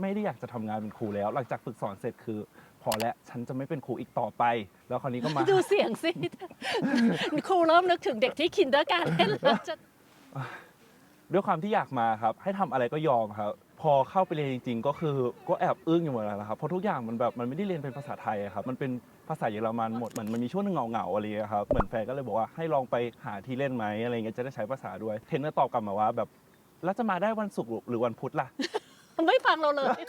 ไม่ได้อยากจะทำงานเป็นครูแล้ว หลังจากฝึกสอนเสร็จคือ พอแล้วฉันจะไม่เป็นครูอีกต่อไป แล้วคราวนี้ก็มา ดูเสียงสิ ครูเริ่มนึกถึงเด็กที่คินเดอร์การ์เทนแล้วจะด้วยความที่อยากมาครับ ให้ทำอะไรก็ยอมครับ พอเข้าไปเรียนจริง ๆ ก็คือก็แอบอึ้งอยู่เหมือนกันนะครับเพราะทุกอย่างมันแบบมันไม่ได้เรียนเป็นภาษาไทยอะครับมันเป็นภาษาเยอรมันหมดเหมือนมันมีช่วงหนึงเหงาๆอะไรอย่างเงี้ยครับเหมือนแฟนก็เลยบอกว่าให้ลองไปหาที่เล่นไหมอะไรเงี้ยจะได้ใช้ภาษาด้วยเทรนเนอร์ตอบกลับมาว่าแบบแล้วจะมาได้วันศุกร์หรือวันพุธล่ะ ไม่ฟังเราเลย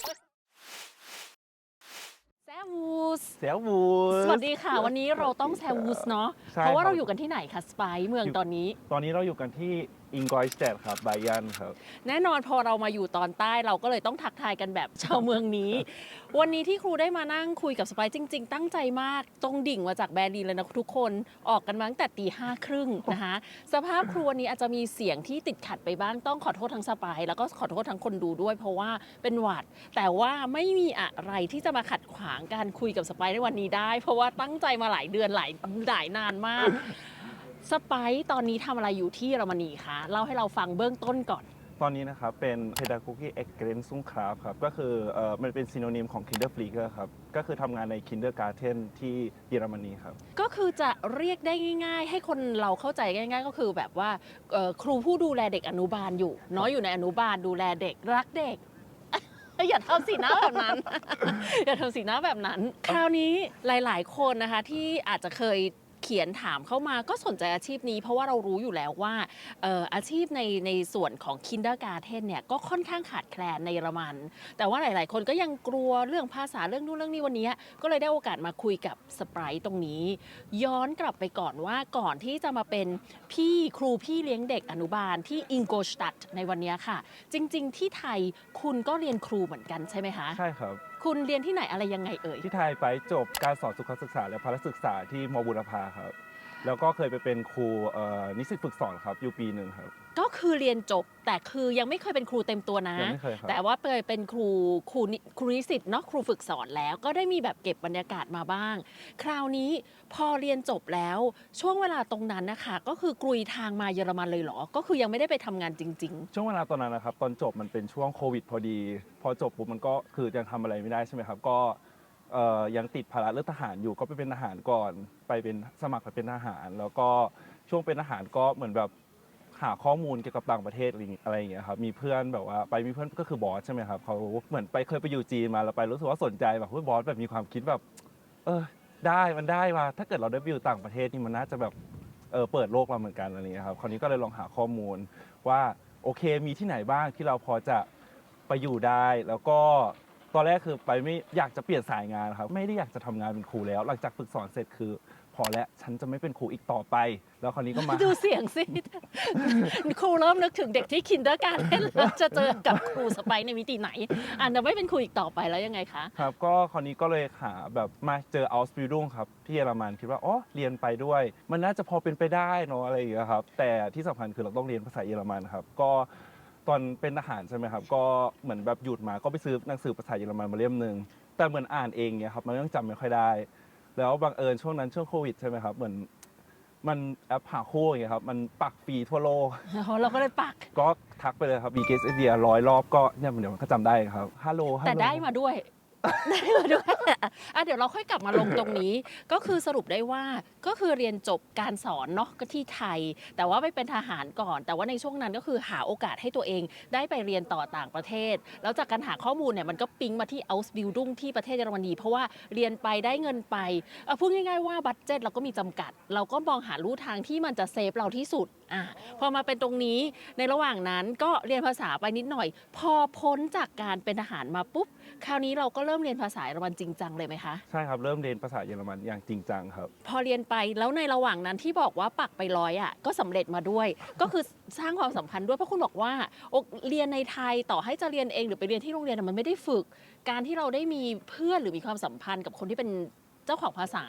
แซวูส เสียวูสวัสดีค่ะ วันนี้เราต้องแซวูสเนาะ ใช่เพราะว่าครับเราอยู่กันที่ไหนคะสไปเมืองตอนนี้ ตอนนี้เราอยู่กันที่ อิงกอยสเตดครับไบยันครับ แน่นอนพอเรามาอยู่ตอนใต้เราก็เลยต้องทักทายกันแบบชาวเมืองนี้ วันนี้ที่ครูได้มานั่งคุยกับสไปซ์จริง ๆ ตั้งใจมากตรงดิ่งมาจากแบรนดีเลยนะทุกคนออกกันมาตั้งแต่ตีห้าครึ่งนะคะ สภาพครูวันนี้อาจจะมีเสียงที่ติดขัดไปบ้างต้องขอโทษทั้งสไปแล้วก็ขอโทษทั้งคนดูด้วย เพราะว่าเป็นหวัด แต่ว่าไม่มีอะไรที่จะมาขัดขวางการคุยกับสไปในวันนี้ได้ เพราะว่าตั้งใจมาหลายเดือนหลายหลายนานมาก สไปซ์ตอนนี้ทำอะไรอยู่ที่เยอรมนีคะเล่าให้เราฟังเบื้องต้นก่อน ตอนนี้นะครับเป็น Pedagogy Excellence ครับครับก็คือเอ่อมันเป็นซีโนนิมของ Kinderpfleger ครับก็คือทำงานใน Kindergarten ที่เยอรมนีครับ ก็คือจะเรียกได้ง่าย ๆ ให้คนเราเข้าใจง่าย ๆ ก็คือแบบว่าเอ่อครูผู้ดูแลเด็กอนุบาลอยู่เนาะอยู่ในอนุบาลดูแลเด็กรักเด็ก อย่าทำสีหน้าแบบนั้น อย่าทำสีหน้าแบบนั้น คราวนี้หลาย ๆ คนนะคะที่อาจจะเคยเขียนถามเข้ามาก็สนใจอาชีพนี้ เพราะว่าเรารู้อยู่แล้วว่าอออาชีพในในส่วนของ Kindergarten เนี่ยก็ค่อนข้างขาดแคลนในเยอรมัน แต่ว่าหลาย ๆ คนก็ยังกลัวเรื่องภาษาเรื่องนู่นเรื่องนี้วันนี้ก็เลยได้โอกาสมาคุยกับสไปร์ตรงนี้ ย้อนกลับไปก่อนว่าก่อนที่จะมาเป็นพี่ครูพี่เลี้ยงเด็กอนุบาลที่อิงโกสตัดในวันนี้ค่ะ จริง ๆ ที่ไทยคุณก็เรียนครูเหมือนกันใช่ไหมคะใช่ครับ คุณเรียนที่ไหนอะไรยังไงเอ่ย ที่ไทยไปจบการสอนสุขศึกษาและพละศึกษาที่มบุรพาครับ แล้วก็เคยไปเป็นครูเอ่อนิสิตฝึกสอนครับอยู่ปีหนึ่งครับ ก็คือเรียนจบแต่คือยังไม่เคยเป็นครูเต็มตัวนะ ยังไม่เคยครับ แต่ว่าเคยเป็นครูครูนิครูนิสิตเนาะครูฝึกสอนแล้วก็ได้มีแบบเก็บบรรยากาศมาบ้าง คราวนี้พอเรียนจบแล้วช่วงเวลาตรงนั้นนะคะก็คือกรุยทางมาเยอรมันเลยเหรอ ก็คือยังไม่ได้ไปทำงานจริง ช่วงเวลาตอนนั้นนะครับตอนจบมันเป็นช่วงโควิดพอดี พอจบปุ๊บมันก็คือยังทำอะไรไม่ได้ใช่ไหมครับ ก็ เอ่อยังติดภาระเรื่องทหารอยู่ก็ไปเป็นทหารก่อนไปเป็นสมัครไปเป็นทหาร แล้วก็ช่วงเป็นทหารก็เหมือนแบบหาข้อมูลเกี่ยวกับต่างประเทศอะไรอย่างเงี้ยครับมีเพื่อนแบบว่าไปมีเพื่อนก็คือบอสใช่ไหมครับเขาเหมือนไปเคยไปอยู่จีนมาแล้วไปรู้สึกว่าสนใจแบบเฮ้ยบอสแบบมีความคิดแบบ เออได้มันได้ว่าถ้าเกิดเราได้ไปอยู่ต่างประเทศนี่มันน่าจะแบบเออเปิดโลกเราเหมือนกันอะไรอย่างเงี้ยครับคราวนี้ก็เลยลองหาข้อมูลว่าโอเคมีที่ไหนบ้างที่เราพอจะไปอยู่ได้แล้วก็ ตอนแรกคือไปไม่อยากจะเปลี่ยนสายงานครับไม่ได้อยากจะทำงานเป็นครูแล้ว หลังจากฝึกสอนเสร็จคือ พอแล้วฉันจะไม่เป็นครูอีกต่อไป แล้วคราวนี้ก็มาๆดูเสียงสิครูเริ่มนึกถึงเด็กที่คินเดอร์การ์เทนแล้วจะเจอกับครูสไปร์ในมิติไหนอ่านจะไม่เป็นครูอีกต่อไปแล้วยังไงคะครับก็คราวนี้ก็เลยหาแบบมาเจอ Ausbildung ครับที่เยอรมันคิดว่าอ๋อเรียนไปด้วย มันน่าจะพอเป็นไปได้เนอะอะไรอย่างเงี้ยครับแต่ที่สำคัญคือเราต้องเรียนภาษาเยอรมันครับก็ ตอนเป็นทหารใช่ไหมครับ ก็เหมือนแบบหยุดมาก็ไปซื้อหนังสือภาษาเยอรมันมาเล่มหนึ่งแต่เหมือนอ่านเองเนี่ยครับมันยังจำไม่ค่อยได้ แล้วบังเอิญช่วงนั้นช่วงโควิดใช่ไหมครับเหมือนมันแอปหาคู่อย่างเงี้ยครับมันปักฟรีทั่วโลก เราก็เลยปัก ก็ทักไปเลยครับ b g s เดียร้อยรอบก็เนี่ยเดี๋ยวมันก็จำได้ครับฮัลโหลฮัลโหลแต่ได้มาด้วย ได้มาด้วยอะเดี๋ยวเราค่อยกลับมาลงตรงนี้ ก็คือสรุปได้ว่าก็คือเรียนจบการสอนเนาะก็ที่ไทย แต่ว่าไปเป็นทหารก่อน แต่ว่าในช่วงนั้นก็คือหาโอกาสให้ตัวเองได้ไปเรียนต่อต่างประเทศ แล้วจากการหาข้อมูลเนี่ยมันก็ปิ๊งมาที่ Ausbildung ที่ประเทศเยอรมนี เพราะว่าเรียนไปได้เงินไปเอาพูดง่ายๆว่าบัตเจ็ตเราก็มีจำกัด เราก็มองหาลู่ทางที่มันจะเซฟเราที่สุด อะพอมาเป็นตรงนี้ในระหว่างนั้นก็เรียนภาษาไปนิดหน่อย พอพ้นจากการเป็นทหารมาปุ๊บ คราวนี้เราก็เริ่มเรียนภาษาเยอรมันจริงจังเลยไหมคะใช่ครับ เริ่มเรียนภาษาเยอรมันอย่างจริงจังครับ พอเรียนไปแล้วในระหว่างนั้นที่บอกว่าปักไปร้อยอะก็สำเร็จมาด้วย ก็คือสร้างความสัมพันธ์ด้วยเพราะคุณบอกว่าโอเรียนในไทยต่อให้จะเรียนเองหรือไปเรียนที่โรงเรียนอะมันไม่ได้ฝึก การที่เราได้มีเพื่อนหรือมีความสัมพันธ์กับคนที่เป็นเจ้าของภาษา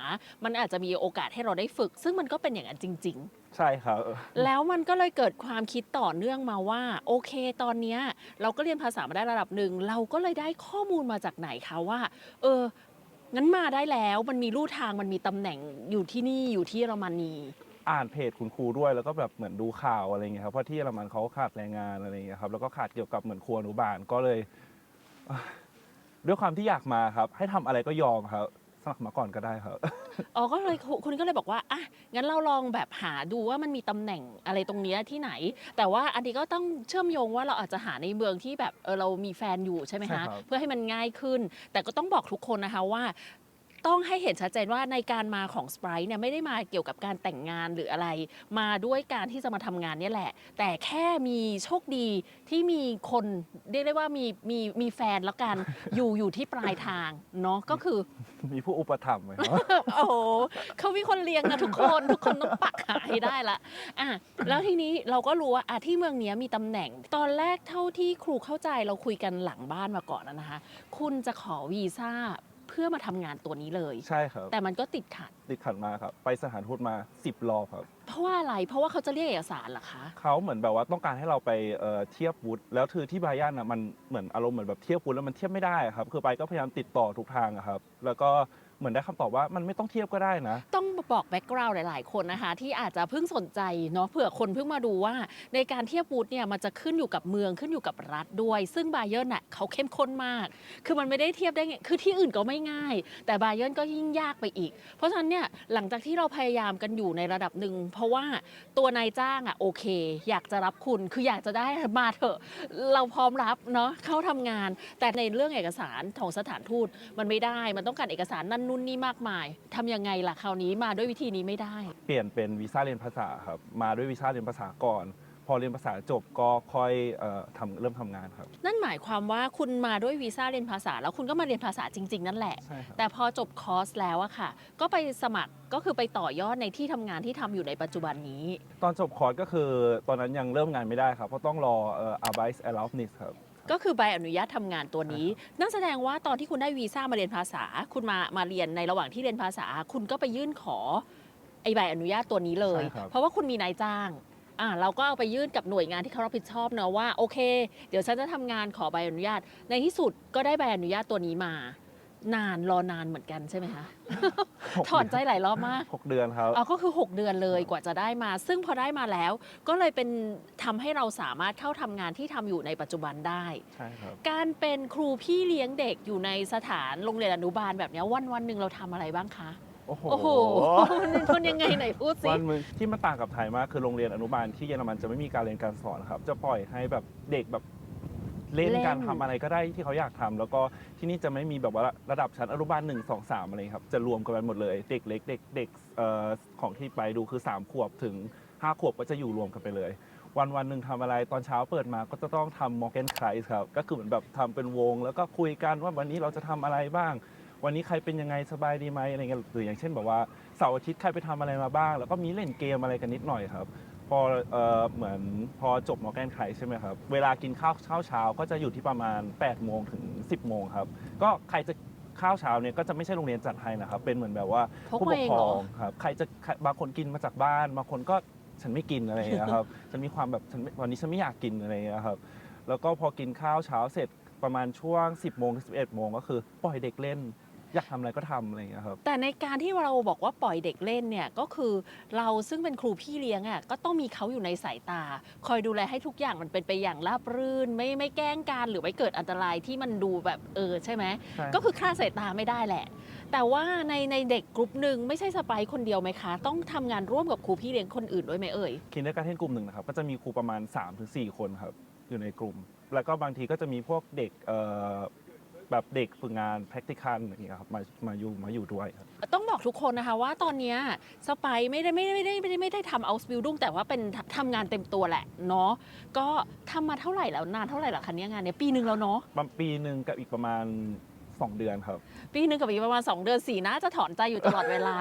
มันอาจจะมีโอกาสให้เราได้ฝึก ซึ่งมันก็เป็นอย่างนั้นจริง ๆ ใช่ครับ แล้วมันก็เลยเกิดความคิดต่อเนื่องมาว่า โอเค ตอนเนี้ยเราก็เรียนภาษามาได้ระดับหนึ่ง เราก็เลยได้ข้อมูลมาจากไหนคะว่า เออ งั้นมาได้แล้วมันมีลู่ทางมันมีตำแหน่งอยู่ที่นี่อยู่ที่เยอรมนีอ่านเพจคุณครูด้วยแล้วก็แบบเหมือนดูข่าวอะไรเงี้ยครับเพราะที่เยอรมันเขาขาดแรงงานอะไรเงี้ยครับแล้วก็ขาดเกี่ยวกับเหมือนครัวอนุบาลก็เลยอะด้วยความที่อยากมาครับ ให้ทำอะไรก็ยอมครับ สมัครมาก่อนก็ได้ครับ อ๋อก็เลยคุณคุณก็เลยบอกว่าอะงั้นเราลองแบบหาดูว่ามันมีตำแหน่งอะไรตรงเนี้ยที่ไหน แต่ว่าอันนี้ก็ต้องเชื่อมโยงว่าเราอาจจะหาในเมืองที่แบบเออเรามีแฟนอยู่ใช่ไหมใช่คะครับเพื่อให้มันง่ายขึ้น แต่ก็ต้องบอกทุกคนนะคะว่า ต้องให้เห็นชัดเจนว่าในการมาของสไปร์เนี่ยไม่ได้มาเกี่ยวกับการแต่งงานหรืออะไร มาด้วยการที่จะมาทำงานเนี่ยแหละ แต่แค่มีโชคดีที่มีคนเรียกได้ว่ามีมีมีแฟนแล้วกัน อยู่อยู่ที่ปลายทางเนาะก็คือ มีผู้อุปถัมภ์ไหมครับโอ้โหเขามีคนเลี้ยงนะทุกคนทุกคนต้องปักหาให้ได้ละอะแล้วทีนี้เราก็รู้ว่าอะที่เมืองเนี้ยมีตำแหน่ง ตอนแรกเท่าที่ครูเข้าใจเราคุยกันหลังบ้านมาก่อนนะนะคะ คุณจะขอวีซ่า เพื่อมาทำงานตัวนี้เลย ใช่ครับ แต่มันก็ติดขัด ติดขัดมาครับ ไปสถานทูตมา 10 รอบครับ เพราะว่าอะไร เพราะว่าเขาจะเรียกเอกสารเหรอคะ เขาเหมือนแบบว่าต้องการให้เราไปเอ่อเทียบวุฒิแล้วคือที่บาย่านอะมันเหมือนอารมณ์เหมือนแบบเทียบวุฒิแล้วมันเทียบไม่ได้อะครับ คือไปก็พยายามติดต่อทุกทางอะครับ แล้วก็ เหมือนได้คำตอบว่ามันไม่ต้องเทียบก็ได้นะ ต้องบอกแบ็กกราวด์หลาย ๆ คนนะคะ ที่อาจจะเพิ่งสนใจเนาะเผื่อคนเพิ่งมาดูว่า ในการเทียบวูดเนี่ยมันจะขึ้นอยู่กับเมืองขึ้นอยู่กับรัฐด้วย ซึ่งบาเยอร์น่ะเขาเข้มข้นมาก คือมันไม่ได้เทียบได้ไงคือที่อื่นก็ไม่ง่าย แต่บาเยอร์นก็ยิ่งยากไปอีก เพราะฉะนั้นเนี่ยหลังจากที่เราพยายามกันอยู่ในระดับหนึ่งเพราะว่าตัวนายจ้างอะโอเค อยากจะรับคุณคืออยากจะได้มาเถอะ เราพร้อมรับเนาะเข้าทำงาน แต่ในเรื่องเอกสารของสถานทูตมันไม่ได้มันต้องการเอกสารนั่นนู่นนี่มากมายทำยังไงล่ะคราวนี้มาด้วยวิธีนี้ไม่ได้ เปลี่ยนเป็นวีซ่าเรียนภาษาครับ มาด้วยวีซ่าเรียนภาษาก่อน พอเรียนภาษาจบก็ค่อยเอ่อทำเริ่มทำงานครับ นั่นหมายความว่าคุณมาด้วยวีซ่าเรียนภาษา แล้วคุณก็มาเรียนภาษาจริง ๆ นั่นแหละ ใช่ครับ แต่พอจบคอร์สแล้วอะค่ะ ก็ไปสมัครก็คือไปต่อยอดในที่ทำงานที่ทำอยู่ในปัจจุบันนี้ ตอนจบคอร์สก็คือตอนนั้นยังเริ่มงานไม่ได้ครับ เพราะต้องรอเอ่อ Arbeit Erlaubnis ครับ ก็คือใบอนุญาตทำงานตัวนี้ นั่นแสดงว่าตอนที่คุณได้วีซ่ามาเรียนภาษา คุณมามาเรียนในระหว่างที่เรียนภาษา คุณก็ไปยื่นขอไอใบอนุญาตตัวนี้เลยใช่ครับเพราะว่าคุณมีนายจ้างอ่าเราก็เอาไปยื่นกับหน่วยงานที่เขารับผิดชอบเนอะว่าโอเค เดี๋ยวฉันจะทำงานขอใบอนุญาต ในที่สุดก็ได้ใบอนุญาตตัวนี้มา นานรอนานเหมือนกันใช่ไหมคะถอนใจหลายรอบมากหกเดือนครับอ๋อก็คือ 6 เดือนเลยกว่าจะได้มา ซึ่งพอได้มาแล้ว ก็เลยเป็นทำให้เราสามารถเข้าทำงานที่ทำอยู่ในปัจจุบันได้ใช่ครับการเป็นครูพี่เลี้ยงเด็กอยู่ในสถานโรงเรียนอนุบาลแบบเนี้ยวันวันๆหนึ่งเราทำอะไรบ้างคะโอ้โหโอ้โหมันยังไงไหนพูดสิวันมึงที่มันต่างกับไทยมากคือโรงเรียนอนุบาลที่เยอรมันจะไม่มีการเรียนการสอนครับ จะปล่อยให้แบบเด็กแบบ เล่นเล่น การทำอะไรก็ได้ที่เขาอยากทำแล้วก็ที่นี่จะไม่มีแบบว่าระดับชั้นอนุบาลหนึ่งสองสามอะไรครับจะรวมกันไปหมดเลย เด็กเล็กเด็กเด็กเอ่อของที่ไปดูคือ3ขวบถึง5ขวบก็จะอยู่รวมกันไปเลย วันวันหนึ่งทำอะไรตอนเช้าเปิดมาก็จะต้องทำ Morgan k r i s ครับ ก็คือเหมือนแบบทำเป็นวง แล้วก็คุยกันว่าวันนี้เราจะทำอะไรบ้าง วันนี้ใครเป็นยังไงสบายดีไหมอะไรเงี้ยหรืออย่างเช่นแบบว่าเสาร์อาทิตย์ใครไปทำอะไรมาบ้าง แล้วก็มีเล่นเกมอะไรกันนิดหน่อยครับ พอเอ่อเหมือนพอจบมอร์แกนไคใช่ไหมครับ เวลากินข้าวเช้าเช้าก็จะอยู่ที่ประมาณ8โมงถึง 10โมงครับ ก็ใครจะข้าวเช้าเนี่ยก็จะไม่ใช่โรงเรียนจัดให้นะครับ เป็นเหมือนแบบว่าพกผู้ปมากเองครเหรอ องครับใครจะใครบางคนกินมาจากบ้านบางคนก็ฉันไม่กินอะไรอย่างเงี้ยครับ ฉันมีความแบบฉันไม่วันนี้ฉันไม่อยากกินอะไรอย่างเงี้ยครับ แล้วก็พอกินข้าวเช้าเสร็จประมาณช่วง 10โมงถึง11โมงก็คือปล่อยเด็กเล่น อยากทำอะไรก็ทำอะไรอย่างเงี้ยครับ แต่ในการที่เราบอกว่าปล่อยเด็กเล่นเนี่ยก็คือเราซึ่งเป็นครูพี่เลี้ยงอะก็ต้องมีเขาอยู่ในสายตา คอยดูแลให้ทุกอย่างมันเป็นไปอย่างราบรื่น ไม่ไม่แกล้งการหรือไม่เกิดอันตรายที่มันดูแบบเออใช่ไหม ใช่ ก็คือคลาดสายตาไม่ได้แหละ แต่ว่าในในเด็กกลุ่มหนึ่งไม่ใช่สไปร์คนเดียวไหมคะ ต้องทำงานร่วมกับครูพี่เลี้ยงคนอื่นด้วยไหมเอ่ย คินเดอร์การเทนกลุ่มหนึ่งนะครับก็จะมีครูประมาณ3-4คนครับอยู่ในกลุ่ม แล้วก็บางทีก็จะมีพวกเด็กเอ่อ แบบเด็กฝึกงาน practical อย่างเงี้ยครับมามาอยู่มาอยู่ด้วยครับ ต้องบอกทุกคนนะคะว่าตอนเนี้ยสไปร์ไม่ได้ไม่ได้ไม่ได้ไม่ได้ไม่ได้ทำเอาสบิลดุงแต่ว่าเป็นทำงานเต็มตัวแหละเนาะก็ทำมาเท่าไหร่แล้วนานเท่าไหร่ละคะเนี่ยงานเนี้ยปีหนึ่งแล้วเนาะ ประมาณปีหนึ่งกับอีกประมาณ 2เดือนครับ ปีหนึ่งกับอีกประมาณ 2 เดือนสี่น่าจะถอนใจอยู่ตลอดเวลา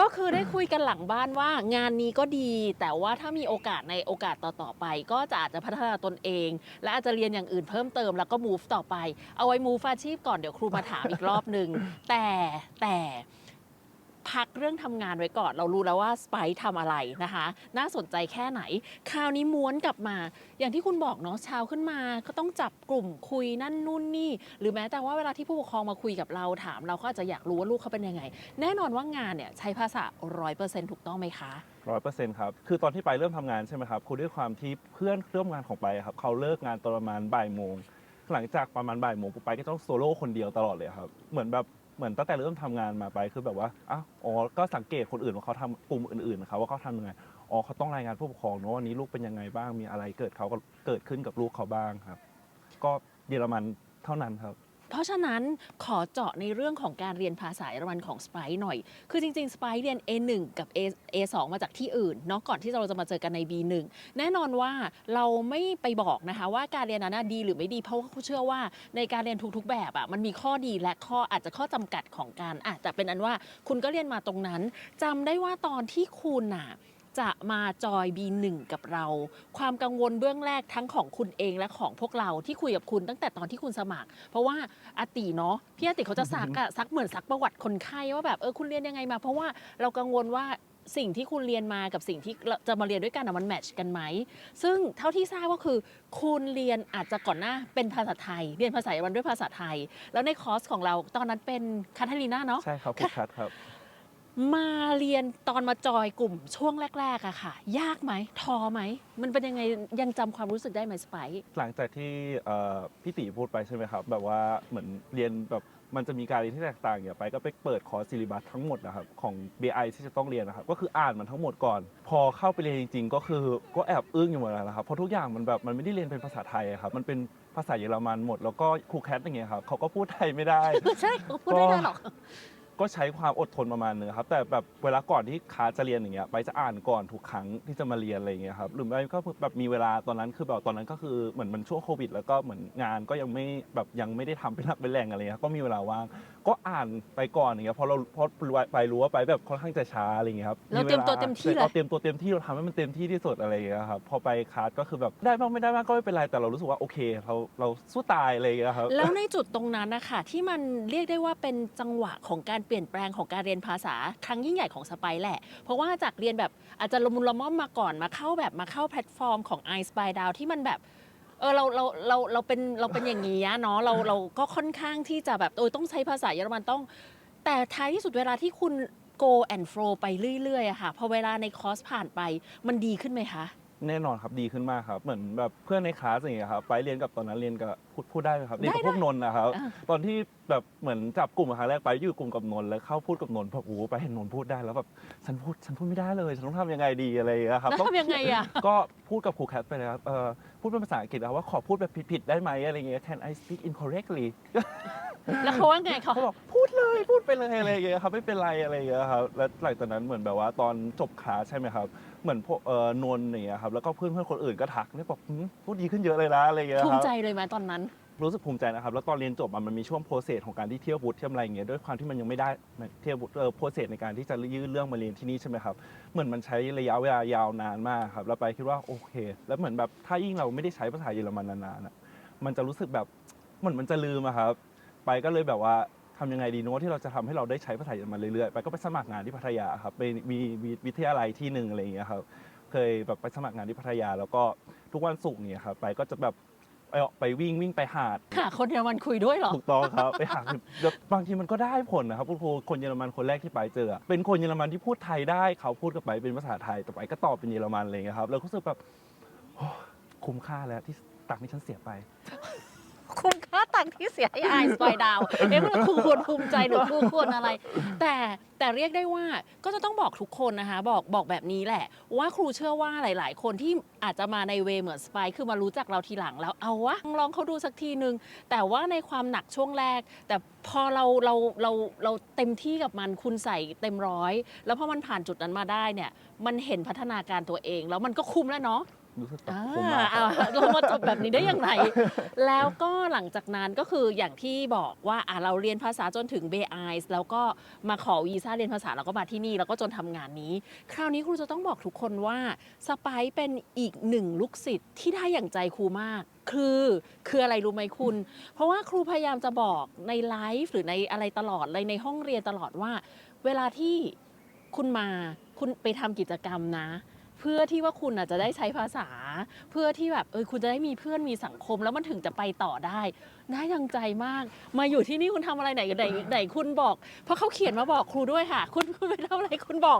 ก็คือได้คุยกันหลังบ้านว่างานนี้ก็ดี แต่ว่าถ้ามีโอกาสในโอกาสต่อๆไป ก็จะอาจจะพัฒนาตนเอง และอาจจะเรียนอย่างอื่นเพิ่มเติมแล้วก็ move ต่อไป เอาไว้ move อาชีพก่อนเดี๋ยวครูมาถามอีกรอบหนึ่งแต่แต่ พักเรื่องทำงานไว้ก่อน เรารู้แล้วว่าสไปทำอะไรนะคะ น่าสนใจแค่ไหน คราวนี้ม้วนกลับมา อย่างที่คุณบอกเนาะเช้าขึ้นมา ก็ต้องจับกลุ่มคุยนั่นนู่นนี่ หรือแม้แต่ว่าเวลาที่ผู้ปกครองมาคุยกับเราถาม เราก็อาจจะอยากรู้ว่าลูกเขาเป็นยังไง แน่นอนว่างานเนี่ยใช้ภาษาร้อยเปอร์เซ็นต์ถูกต้องไหมคะร้อยเปอร์เซ็นต์ครับ คือตอนที่ไปเริ่มทำงานใช่ไหมครับครูด้วยความที่เพื่อนร่วมงานของไปครับเขาเลิกงานตอนประมาณบ่ายโมงหลังจากประมาณบ่ายโมงปุ๊บไปก็ต้องโซโล่คนเดียวตลอดเลยครับ เหมือนแบบ เหมือนตั้งแต่เริ่มทำงานมาไปคือแบบว่าอ้าวอ๋อก็สังเกตคนอื่นว่าเขาทำกลุ่มอื่นๆนะครับว่าเขาทำยังไงอ๋อเขาต้องรายงานผู้ปกครองเนอะวันนี้ลูกเป็นยังไงบ้างมีอะไรเกิดเขาก็เกิดขึ้นกับลูกเขาบ้างครับ ก็เยอรมันเท่านั้นครับ เพราะฉะนั้นขอเจาะในเรื่องของการเรียนภาษาเยอรมันของสไปหน่อย คือจริงๆสไปเรียน A1 กับ A A2 มาจากที่อื่นเนาะก่อนที่เราจะมาเจอกันใน B1 แน่นอนว่าเราไม่ไปบอกนะคะว่าการเรียนนั้นดีหรือไม่ดีเพราะว่าเขาเชื่อว่าในการเรียนทุกๆแบบอะมันมีข้อดีและข้ออาจจะข้อจำกัดของการอาจจะเป็นอันว่าคุณก็เรียนมาตรงนั้นจำได้ว่าตอนที่คุณน่ะ จะมาจอย B1 กับเรา ความกังวลเบื้องแรกทั้งของคุณเองและของพวกเราที่คุยกับคุณตั้งแต่ตอนที่คุณสมัคร เพราะว่าอาติเนาะพี่อาติเขาจะซักอะซักเหมือนซักประวัติคนไข้ว่าแบบเออคุณเรียนยังไงมา เพราะว่าเรากังวลว่าสิ่งที่คุณเรียนมากับสิ่งที่เราจะมาเรียนด้วยกันอะมันแมทช์กันไหม ซึ่งเท่าที่ทราบก็คือ คุณเรียนอาจจะก่อนหน้าเป็นภาษาไทย เรียนภาษาเยอรมันด้วยภาษาไทย แล้วในคอร์สของเราตอนนั้นเป็นคาทาลีนาเนาะใช่ครับคุณคัทครับ มาเรียนตอนมาจอยกลุ่มช่วงแรกๆอะค่ะ ยากไหมท้อไหม มันเป็นยังไงยังจำความรู้สึกได้ไหมสไปซ์หลังจากที่เอ่อพี่ติพูดไปใช่ไหมครับ แบบว่าเหมือนเรียนแบบมันจะมีการเรียนที่แตกต่างอย่างไปก็ไปเปิดคอร์สซิลิบัสทั้งหมดนะครับของ BI ที่จะต้องเรียนนะครับก็คืออ่านมันทั้งหมดก่อน พอเข้าไปเรียนจริง ๆ ก็คือก็แอบอึ้งอยู่เหมือนกันนะครับเพราะทุกอย่างมันแบบมันไม่ได้เรียนเป็นภาษาไทยอะครับมันเป็นภาษาเยอรมันหมดแล้วก็ครูแคทอย่างเงี้ยครับเขาก็พูดไทยไม่ได้ ใช่เขาพูดได้ด้วยหรอ ก็ใช้ความอดทนประมาณนึงครับแต่แบบเวลาก่อนที่คลาสจะเรียนอย่างเงี้ยไปจะอ่านก่อนทุกครั้งที่จะมาเรียนอะไรอย่างเงี้ยครับหรือไม่ก็แบบมีเวลาตอนนั้นคือแบบตอนนั้นก็คือเหมือนมันช่วงโควิด แล้วก็เหมือนงานก็ยังไม่แบบยังไม่ได้ทำเป็นหลักเป็นแหล่งอะไรเงี้ยก็มีเวลาว่าง ก็อ่านไปก่อนอย่างเงี้ยพอเราพอไปรู้ว่าไปแบบค่อนข้างจะช้าอะไรเงี้ยครับเราเตรียมตัวเต็มที่เลยเราเตรียมตัวเต็มที่เราทำให้มันเต็มที่ที่สุดอะไรอย่างเงี้ยครับพอไปคลาสก็คือแบบได้บ้างไม่ได้บ้างก็ไม่เป็นไรแต่เรารู้สึกว่าโอเค เราเราสู้ตายอะไรอย่างเงี้ยครับแล้วในจุดตรงนั้นนะคะที่มันเรียกได้ว่าเป็นจังหวะของการเปลี่ยนแปลงของการเรียนภาษาครั้งยิ่งใหญ่ของสไปแหละ เพราะว่าจากเรียนแบบอาจจะละมุนละม่อมมาก่อนมาเข้าแบบมาเข้าแพลตฟอร์มของ i s p y d o w ที่มันแบบ เออเราเราเราเราเป็นเราเป็นอย่างนี้เนาะเราเราก็ค่อนข้างที่จะแบบโอ้ยต้องใช้ภาษาเยอรมันต้อง แต่ท้ายที่สุดเวลาที่คุณ go and flow ไปเรื่อยๆอะค่ะพอเวลาในคอร์สผ่านไปมันดีขึ้นไหมคะ แน่นอนครับดีขึ้นมากครับ เหมือนแบบเพื่อนในคลาสอย่างเงี้ยครับไปเรียนกับตอนนั้นเรียนกับพูดพูดได้ไหมครับเรียนกับได้พวกนนท์นะครับอ่าตอนที่แบบเหมือนจับกลุ่มครั้งแรกไปอยู่กลุ่มกับนนท์แล้วเข้าพูดกับนนท์แบบโอ้โหไปเห็นนนท์พูดได้แล้วแบบฉันพูดฉันพูดไม่ได้เลยฉันต้องทำยังไงดีอะไรอย่างเงี้ยครับแล้วทำยังไงอะก็พูดกับครูแคทไปเลยครับเออพูดเป็นภาษาอังกฤษนะครับว่าขอพูดแบบผิดๆได้ไหมอะไรเงี้ย Can I speak incorrectly แล้วเขาว่าไงเขา เขาบอกพูดเลยพูดไปเลยอะไรอย่างเงี้ยครับไม่เป็นไรอะไรอย่างเงี้ยครับแล้วหลังจากนั้นเหมือนแบบว่าตอนจบคลาสใช่ไหมครับ เหมือนพวกเอ่อนนท์อย่างเงี้ยครับแล้วก็เพื่อนเพื่อนๆคนอื่นก็ทักเนี่ยบอกหืมพูดดีขึ้นเยอะเลยนะอะไรอย่างเงี้ยภูคมิรับ ใจเลยไหมตอนนั้น รู้สึกภูมิใจนะครับแล้วตอนเรียนจบอะมันมีช่วงโปรเซสของการที่เที่ยวบุตรเที่ยวอะไรอย่างเงี้ยด้วยความที่มันยังไม่ได้เที่ยวบุตรเออโปรเซสในการที่จะยื่นเรื่องมาเรียนที่นี่ใช่ไหมครับเหมือนมันใช้ระยะเวลายาวนานมากครับแล้วไปคิดว่าโอเค แล้วเหมือนแบบถ้ายิ่งเราไม่ได้ใช้ภาษาเยอรมันนานๆอะมันจะรู้สึกแบบเหมือนมันจะลืมอะครับ ไปก็เลยแบบว่าทำยังไงดีเนอะที่เราจะทำให้เราได้ใช้ภาษาเยอรมันเรื่อยๆไปก็ไปสมัครงานที่พัทยาครับไปมีมีวิทยาลัยที่หนึ่งอะไรอย่างเงี้ยครับเคยแบบไปสมัครงานที่พัทยา แล้วก็ทุกวันศุกร์เนี่ยครับไปก็จะแบบไปออกไปวิ่งวิ่งไปหาดหาคนเยอรมันคุยด้วยเหรอ ถูกต้องครับ ไปหาแบบบางทีมันก็ได้ผลนะครับคุณครูคนเยอรมันคนแรกที่ไปเจออะเป็นคนเยอรมันที่พูดไทยได้เขาพูดกับไปเป็นภาษาไทยแต่ไปก็ตอบเป็นเยอรมันอะไรอย่างเลยครับ แล้วก็รู้สึกแบบโอ้คุ้มค่าแล้วที่ตังค์ที่ฉันเสียไป คุ้มค่าตังค์ที่เสียให้ไอสปอยดาวเอ๊ะมันครูควรภูมิใจหรือครูควรอะไร แต่แต่เรียกได้ว่าก็จะต้องบอกทุกคนนะคะ บอกบอกแบบนี้แหละ ว่าครูเชื่อว่าหลาย ๆ คนที่อาจจะมาในเวเหมือนสไปคือมารู้จักเราทีหลังแล้วเอาวะลองเขาดูสักทีนึง แต่ว่าในความหนักช่วงแรก แต่พอเราเราเราเราเต็มที่กับมันคุณใส่เต็มร้อย แล้วพอมันผ่านจุดนั้นมาได้เนี่ย มันเห็นพัฒนาการตัวเอง แล้วมันก็คุ้มแล้วเนาะ รู้สึกแบบอ่าคุ้มมากครับอ่าเรามาจบแบบนี้ได้อย่างไร แล้วก็หลังจากนั้นก็คืออย่างที่บอกว่าอ่าเราเรียนภาษาจนถึงเบไอส์แล้วก็มาขอวีซ่าเรียนภาษาแล้วก็มาที่นี่แล้วก็จนทำงานนี้ คราวนี้ครูจะต้องบอกทุกคนว่าสไปซ์เป็นอีกหนึ่งลูกศิษย์ที่ได้อย่างใจครูมาก คือคืออะไรรู้ไหมคุณ เพราะว่าครูพยายามจะบอกในไลฟ์หรือในอะไรตลอดเลยในห้องเรียนตลอดว่า เวลาที่คุณมาคุณไปทำกิจกรรมนะ เพื่อที่ว่าคุณอาจจะได้ใช้ภาษา เพื่อที่แบบเออคุณจะได้มีเพื่อนมีสังคมแล้วมันถึงจะไปต่อได้ได้ดังใจมาก มาอยู่ที่นี่คุณทำอะไรไหนไหนไหนคุณบอก เพราะเขาเขียนมาบอกครูด้วยค่ะ คุณคุณไปทำอะไรคุณบอก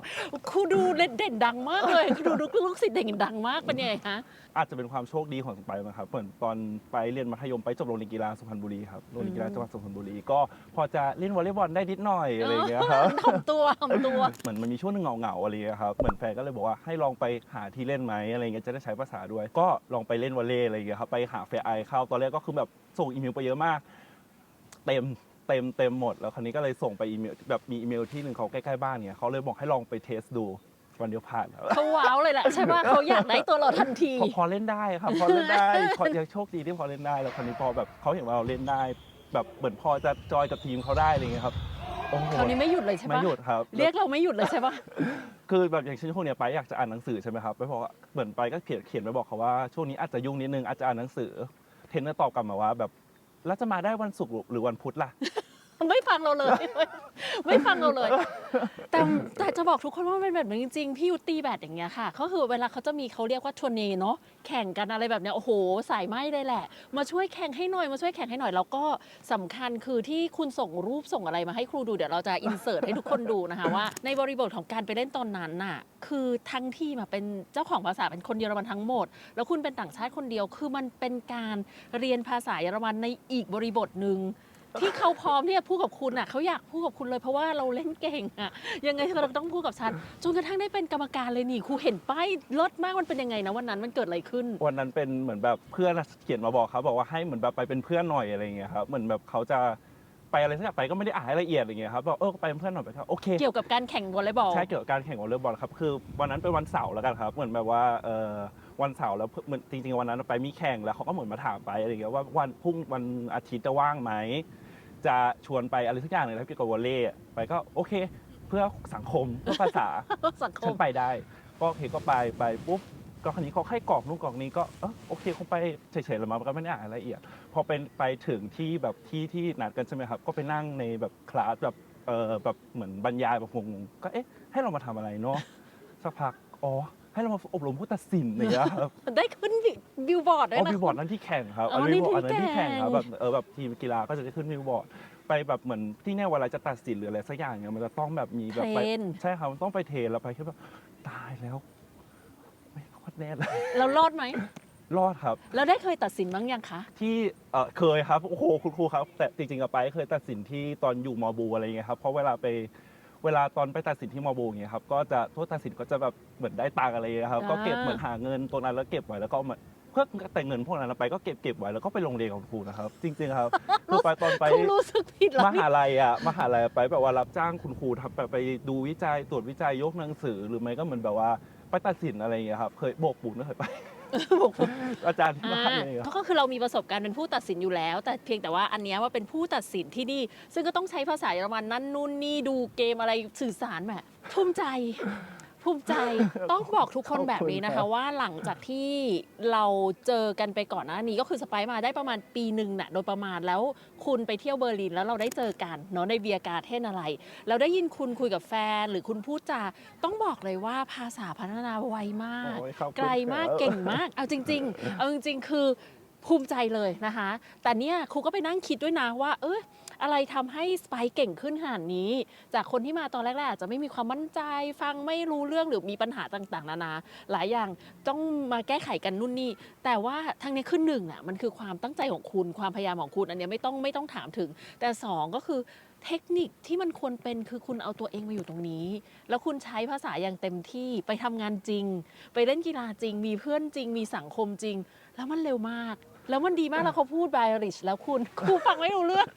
ครูดูเด่นดังมากเลยครูดูลูกศิษย์เด่นดังมากเป็นยังไงคะอาจจะเป็นความโชคดีของไปนะครับเหมือนตอนไปเรียนมัธยมไปจบโรงเรียนกีฬาสุพรรณบุรีครับโรงเรียนกีฬาจังหวัดสุพรรณบุรีก็พอจะเล่นวอลเลย์บอลได้นิดหน่อยอะไรอย่างเงี้ยครับถ่อมตัวถ่อมตัวเหมือนมันมีช่วงหนึงเหงาๆอะไรอย่างเงี้ยครับเหมือนแฟนก็เลยบอกว่าให้ลองไปหาที่เล่นไหมอะไรเงี้ยจะได้ใช้ภาษาด้วย ก็ลองไปเล่นวอลเลย์อะไรอย่างเงี้ยครับไปหาแฟร์ไอเข้าตอนแรกก็คือแบบส่งอีเมลไปเยอะมาก เต็มเต็มเต็มหมด แล้วคราวนี้ก็เลยส่งไปอีเมลแบบมีอีเมลที่หนึ่งเขาใกล้ๆบ้านเนี่ยเขาเลยบอกให้ลองไปเทสดูวันเดียวผ่านแล้วเขาว้าวเลยแหละใช่ป่ะเขาอยากได้ตัวเราทันทีพอพอเล่นได้ครับพอเล่นได้พอยังโชคดีที่พอเล่นได้แล้วคราวนี้พอแบบเขาเห็นว่าเราเล่นได้ แบบเหมือนพอจะจอยกับทีมเขาได้อะไรเงี้ยครับโอ้โหคราวนี้ไม่หยุดเลยใช่ไม่ปะหยุดครับ เรียกเราไม่หยุดเลยใช่ปะคือแบบอย่างเช่นช่วงเนี้ยไปอยากจะอ่านหนังสือใช่ไหมครับไปบอกว่าเหมือนไปก็เขียนเขียนไปบอกเขาว่าช่วงนี้อาจจะยุ่งนิดนึงอาจจะอ่านหนังสือ เทรนเนอร์ตอบกลับมาว่าแบบ แล้วจะมาได้วันศุกร์หรือวันพุธล่ะ ไม่ฟังเราเลย ไม่ฟังเราเลย แต่แต่จะบอกทุกคนว่ามันเป็นแบบนั้จริงๆ พี่ยุตีแบดอย่างเงี้ยค่ะเขาคือเวลาเขาจะมีเขาเรียกว่าทัวร์เนเนาะแข่งกันอะไรแบบเนี้ยโอ้โหสายไหมเลยแหละ มาช่วยแข่งให้หน่อยมาช่วยแข่งให้หน่อยแล้วก็สำคัญคือที่คุณส่งรูปส่งอะไรมาให้ครูดูเดี๋ยวเราจะอินเสิร์ตให้ทุกคนดูนะคะว่า ในบริบทของการไปเล่นตอนนั้นน่ะคือทั้งที่มาเป็นเจ้าของภาษาเป็นคนเยอรมันทั้งหมด แล้วคุณเป็นต่างชาติคนเดียวคือมันเป็นการเรียนภาษาเยอรมันในอีกบริบทหนึ่ง ที่เขาพร้อมที่จะพูดกับคุณอะเขาอยากพูดกับคุณเลยเพราะว่าเราเล่นเก่งอะยังไงเราต้องพูดกับฉันจนกระทั่งได้เป็นกรรมการเลยนี่ครูเห็นป้ายเลิศมากมันเป็นยังไงนะวันนั้นมันเกิดอะไรขึ้น วันนั้นเป็นเหมือนแบบเพื่อนเขียนมาบอกครับบอกว่าให้เหมือนแบบไปเป็นเพื่อนหน่อยอะไรเงี้ยครับเหมือนแบบเขาจะไปอะไรสักอย่างไปก็ไม่ได้อ่านให้ละเอียดอะไรเงี้ยครับบอกเออไปเป็นเพื่อนหน่อยไปครับโอเคเกี่ยวกับการแข่งวอลเลย์บอลใช่เกี่ยวกับการแข่งวอลเลย์บอลครับคือวันนั้นเป็นวันเสาร์แล้วกันครับ เหมือนแบบว่าเออวันเสาร์แล้วเหมือนจริงๆวันนั้นไปมีแข่งแล้วเขาก็เหมือนมาถามไปอะไรอย่างเงี้ยว่าวันพรุ่งวันอาทิตย์จะว่างไหม จะชวนไปอะไรสักอย่างหนึ่งแล้วเกี่ยวกับวอลเลย์อะไปก็โอเค เพื่อสังคมเพื่อภาษาสังคฉัมนไปได้ ก็โอเคก็ไปไปปุ๊บก็คราวนี้เขาให้กรอกนู่นกรอกนี้ก็เออโอเคคงไปเฉยๆแล้วมันก็ไม่ได้อ่านรายละเอียด พอเป็นไปถึงที่แบบที่ที่นัดกันใช่ไหมครับ ก็ไปนั่งในแบบคลาสแบบเออแบบเหมือนบรรยายแบบงงๆก็เอ๊ะให้เรามาทำอะไรเนาะสักพักอ๋อให้เรามาอบรมผู้ตัดสินอะไรอย่างเงี้ยครับ ได้ขึ้น บิลบอร์ดด้วอ๋ยอนะ บิวบอร์ดนั้นที่แข่งครับอ๋ออันนี่บิวบอร์ดที่อันนั้นที่แข่งครับแข่งแบบเออแบบทีมกีฬาก็จะได้ขึ้นบิวบอร์ดไปแบบเหมือนที่เนี่ยเวลาจะตัดสินหรืออะไรสักอย่างเนี่ยมันจะต้องแบบมีแบบไปเทรนใช่ครับมันต้องไปเทรนแล้วไปแค่แบบตายแล้วไม่รอดแน่เลยเรารอดไหม รอดครับ แล้วได้เคยตัดสินบ้างยังคะ ที่เออเคยครับโอ้โหคุณครูครับ แต่จริงๆกับไปเคยตัดสินที่ตอนอยู่มอบูอะไรอย่างเงี้ยครับเพราะเวลาไปเวลาตอนไปตัดสินที่มอบูอย่างเงี้ยครับก็จะโทษตัดสินก็จะแบบเหมือนได้ตังค์อะไรอย่างเงี้ยครับอ่าก็เก็บเหมือนหาเงินตรงนั้นแล้วเก็บไว้แล้วก็เอามา เพื่อแต่เงินพวกนั้นเอาไปก็เก็บเก็บไว้แล้วก็ไปโรงเรียนของครูนะครับ จริง ๆ ครับคือไปตอนไปครูรู้สึกผิดแล้วมนี่หาลัยอะมหาลัยไปแบบว่ารับจ้างคุณครูทำแบบไปดูวิจัยตรวจวิจัยยกหนังสือหรือไม่ก็เหมือนแบบว่าไปตัดสินอะไรอย่างเงี้ยครับ เคยโบกปูนก็เคยไปบอกว่าอาจารย์ที่อ่าบ้านอะไรอย่างเงี้ยก็คือเรามีประสบการณ์เป็นผู้ตัดสินอยู่แล้ว แต่เพียงแต่ว่าอันเนี้ยว่าเป็นผู้ตัดสินที่นี่ ซึ่งก็ต้องใช้ภาษาเยอรมันนั่นนู่นนี่ดูเกมอะไรสื่อสารแบบภูมิใจ ภูมิใจต้องบอกทุกคนแบบนี้นะคะ ว่าหลังจากที่เราเจอกันไปก่อนหน้านี้ก็คือสไปซ์มาได้ประมาณปีหนึ่งน่ะโดยประมาณแล้วคุณไปเที่ยวเบอร์ลินแล้วเราได้เจอกันเนาะในเบียร์การ์เทนอะไร เราได้ยินคุณคุยกับแฟน หรือคุณพูดจาต้องบอกเลยว่าภาษาพัฒนาไวมาก โอ้ยขอบคุณไกลมากครับ เก่งมากเอาจริง ๆ เอาจริง ๆ คือ ภูมิใจเลยนะคะ แต่เนี่ยครูก็ไปนั่งคิดด้วยนะว่า เอออะไรทำให้สไปค์เก่งขึ้นขนาดนี้ จากคนที่มาตอนแรกๆอาจจะไม่มีความมั่นใจ ฟังไม่รู้เรื่องหรือมีปัญหาต่างๆ นานา หลายอย่างต้องมาแก้ไขกันนู่นนี่ แต่ว่าทั้งนี้ขึ้นหนึ่งอะมันคือความตั้งใจของคุณความพยายามของคุณ อันนี้ไม่ต้องไม่ต้องถามถึง แต่สองก็คือเทคนิคที่มันควรเป็นคือคุณเอาตัวเองมาอยู่ตรงนี้ แล้วคุณใช้ภาษาอย่างเต็มที่ไปทำงานจริง ไปเล่นกีฬาจริง มีเพื่อนจริง มีสังคมจริง แล้วมันเร็วมาก แล้วมันดีมากแล้วเขาพูดไบริชแล้วคุณครูฟังไม่รู้เรื่อง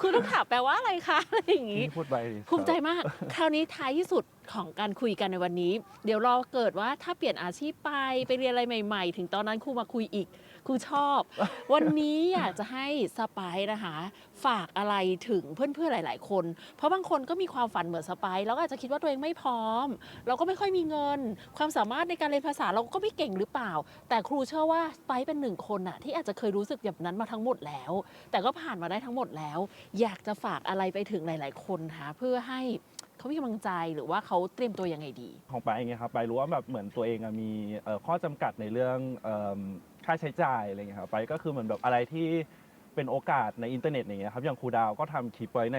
คุณต้องถามแปลว่าอะไรคะอะไรอย่างนี้นี่พูดไปดิภูมิใจมาก คราวนี้ท้ายที่สุด ของการคุยกันในวันนี้ เดี๋ยวรอเกิดว่าถ้าเปลี่ยนอาชีพไปไปเรียนอะไรใหม่ ๆ ถึงตอนนั้นครูมาคุยอีกครูชอบ วันนี้อยากจะให้สไปซ์นะคะ ฝากอะไรถึงเพื่อนๆหลาย ๆ คน เพราะบางคนก็มีความฝันเหมือนสไปซ์แล้วก็อาจจะคิดว่าตัวเองไม่พร้อม เราก็ไม่ค่อยมีเงิน ความสามารถในการเรียนภาษาเราก็ไม่เก่งหรือเปล่า แต่ครูเชื่อว่าสไปซ์เป็นหนึ่งคนน่ะที่อาจจะเคยรู้สึกแบบนั้นมาทั้งหมดแล้ว แต่ก็ผ่านมาได้ทั้งหมดแล้ว อยากจะฝากอะไรไปถึงหลาย ๆ คนคะเพื่อให้ เขามีกำลังใจหรือว่าเขาเตรียมตัวยังไงดี ของไปอย่างเงี้ยครับไปรู้ว่าแบบเหมือนตัวเองอะมีเอ่อข้อจำกัดในเรื่องเอิ่มค่าใช้จ่ายอะไรเงี้ยครับไปก็คือเหมือนแบบอะไรที่เป็นโอกาสในอินเทอร์เน็ตอย่างเงี้ยครับอย่างครูดาวก็ทำคลิปไว้ใน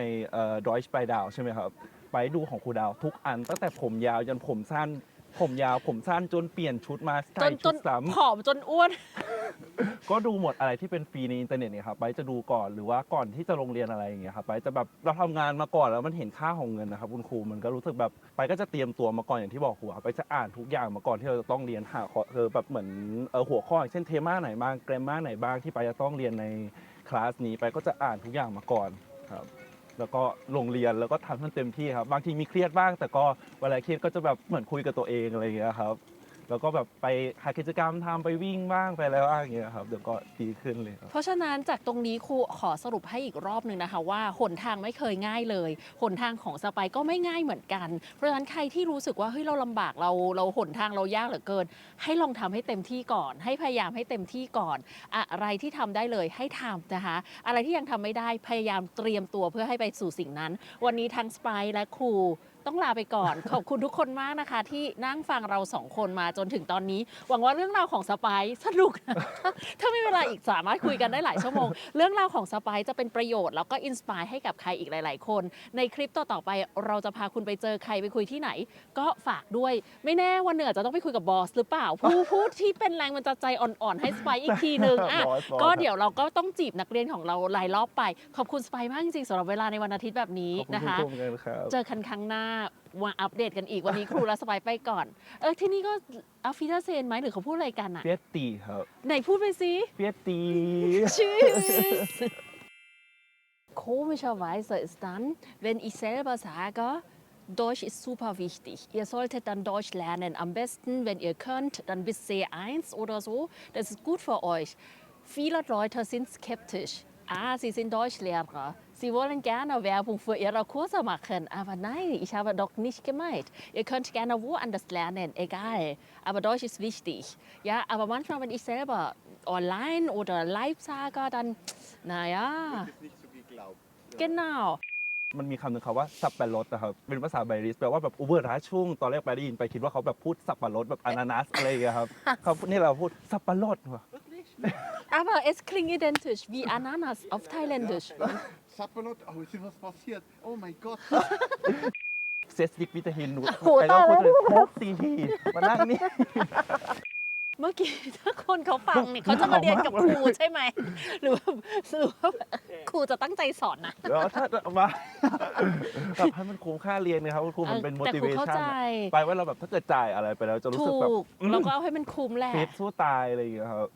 ดอยช์ไปดาวใช่ไหมครับไปดูของครูดาวทุกอันตั้งแต่ผมยาวจนผมสั้น ผมยาวผมสั้นจนเปลี่ยนชุดมาจใส่นจชุนดซ้ำผอมจนอ้วนก็ดูหมดอะไรที่เป็นฟรีในอินเทอร์เน็ตเนี่ยครับไปจะดูก่อนหรือว่าก่อนที่จะลงเรียนอะไรอย่างเงี้ยครับไปจะแบบเราทำงานมาก่อนแล้วมันเห็นค่าของเงินนะครับคุณครูมันก็รู้สึกแบบไปก็จะเตรียมตัวมาก่อนอย่างที่บอกครูครับไปจะอ่านทุกอย่างมาก่อนที่เราจะต้องเรียนหาข้อเออแบบเหมือนเออหัวข้ออย่างเช่นเทมาไหนบ้างแกรมมาไหนบ้างที่ไปจะต้องเรียนในคลาสนี้ไปก็จะอ่านทุกอย่างมาก่อนครับ แล้วก็ลงเรียนแล้วก็ทำให้เต็มที่ครับ บางทีมีเครียดบ้าง แต่ก็เวลาเครียดก็จะแบบเหมือนคุยกับตัวเองอะไรอย่างเงี้ยครับ แล้วก็แบบไปหากิจกรรมทำไปวิ่งบ้างไปแล้วบ้างอย่างเงี้ยครับเดี๋ยวก็ดีขึ้นเลยครับ เพราะฉะนั้นจากตรงนี้ครูขอสรุปให้อีกรอบหนึ่งนะคะ ว่าหนทางไม่เคยง่ายเลย หนทางของสไปก็ไม่ง่ายเหมือนกัน เพราะฉะนั้นใครที่รู้สึกว่าเฮ้ยเราลำบากเราเราหนทางเรายากเหลือเกิน ให้ลองทำให้เต็มที่ก่อน ให้พยายามให้เต็มที่ก่อน อะไรที่ทำได้เลยให้ทำนะคะ อะไรที่ยังทำไม่ได้พยายามเตรียมตัวเพื่อให้ไปสู่สิ่งนั้น วันนี้ทั้งสไปและครู ต้องลาไปก่อน ขอบคุณทุกคนมากนะคะ ที่นั่งฟังเราสองคนมาจนถึงตอนนี้ หวังว่าเรื่องราวของสไปสนุกนะถ้ามีเวลาอีกสามารถคุยกันได้หลายชั่วโมง เรื่องราวของสไปจะเป็นประโยชน์แล้วก็อินสปายให้กับใครอีกหลาย ๆ คน ในคลิปต่อๆไปเราจะพาคุณไปเจอใครไปคุยที่ไหน ก็ฝากด้วย ไม่แน่วันเหนือจะต้องไปคุยกับบอสหรือเปล่า ผู้พูดที่เป็นแรงมันจะใจอ่อนๆให้สไปอีกทีหนึ่งอะบอสบอสก็เดี๋ยวเราก็ต้องจีบนักเรียนของเราหลายรอบไป ขอบคุณสไปมากจริงๆสำหรับเวลาในวันอาทิตย์แบบนี้ขอบคุณนะคุณคะครูเหมือนกันครับ เจอกันครั้งหน้ามาอัปเดตกันอีกวันนี้ครูและสไปไปก่อน เออที่นี่ก็อัฟฟิเดเซนไหมหรือเขาพูดอะไรกันอะ เปียตีครับ ไหนพูดไปสิ เปียตี Tschüss. Komischerweise ist dann, wenn ich selber sage, Deutsch ist super wichtig. Ihr solltet dann Deutsch lernen. Am besten, wenn ihr könnt, dann bis C1 oder so. Das ist gut für euch. Viele Leute sind skeptisch. Ah, Sie sind Deutschlehrer. Sie wollen gerne Werbung für Ihre Kurse machen. Aber nein, ich habe doch nicht gemeint. Ihr könnt gerne woanders lernen, egal. Aber Deutsch ist wichtig. Ja, aber manchmal, wenn ich selber online oder live sage, dann, naja, ist nicht so geglaubt. genau. มันมีคำหนึ่งครับว่าสับปะรดนะครับ เป็นภาษาไบริสแปลว่าแบบอุเบอร์ราชุ่งตอนแรกไปได้ยินไปคิดว่าเขาแบบพูดสับปะรดแบบอนานัสอะไรอย่างเงี้ยครับเขานี่เราพูดสับปะรดว่ะ Aber es klingt identisch wie Ananas auf Thailändisch. Sapperlot, oh, ist hier was passiert? Oh mein Gott. เซสติกวิตามินหนูโอ้โหใครก็พูดตายแล้วเลยพกซีทีมานั่งนี่ เมื่อกี้ถ้าคนเขาฟังเนี่ยเขาจะมาเรียนกับครูใช่ไหม หรือว่าหรือว่าครูจะตั้งใจสอนนะแล้วถ้ามาแบบให้มันคุ้มค่าเรียนนะครับคุณครูมันเป็นแต่ครูเข้า motivation ใจอะไปว่าเราแบบถ้าเกิดจ่ายอะไรไปแล้วจะรู้สึกถูแบบกแล้วก็เอาให้มันคุ้มแหละฟิตสู้ตายอะไรอย่างเงี้ยครับ